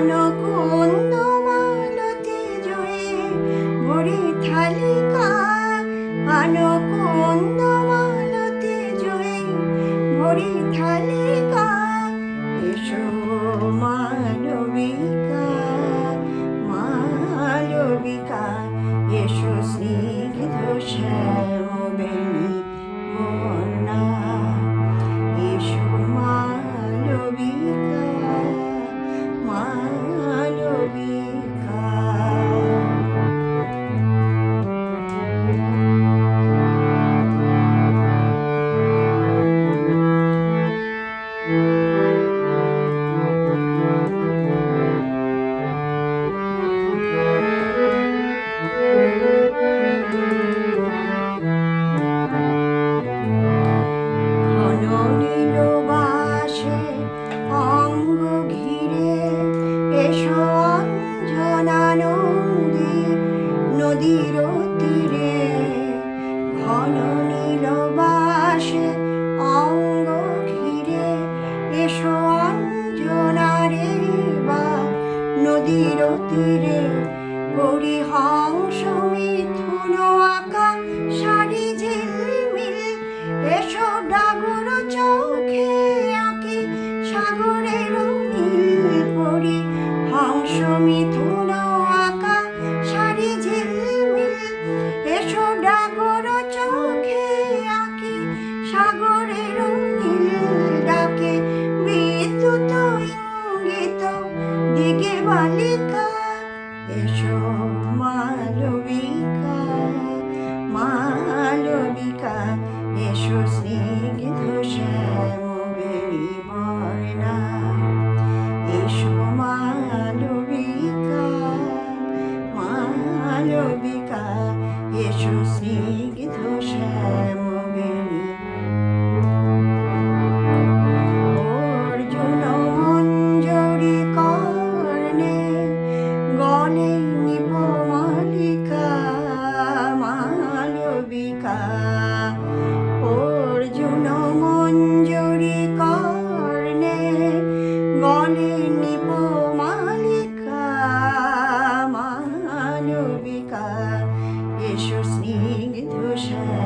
মানকুন্দমালতি জয়ে ভরি থালিকা। মানকুন্দমালতি জয়ে ভরি থালিকা। এসো মালবিকা মালবিকা। এসো স্নিগ্ধ শ্যামবেণী মোর না এসো মালবিকা। তীরে পরিহংস মিথুন আঁকা শাড়ি ঝিলমিল, এসো ডাগর চৌখে আঁকি সাগরের নীল পরি। হংস মিথুন আঁকা শাড়ি ঝিলমিল, এসো ডাগর চৌখে আঁকি সাগরের Valika, Eşof Malubika, Malubika, Eşo Sigit Hoşem Bemi Barna, Eşo Malubika, Malubika, Eşo Sigit Hoşem ocean.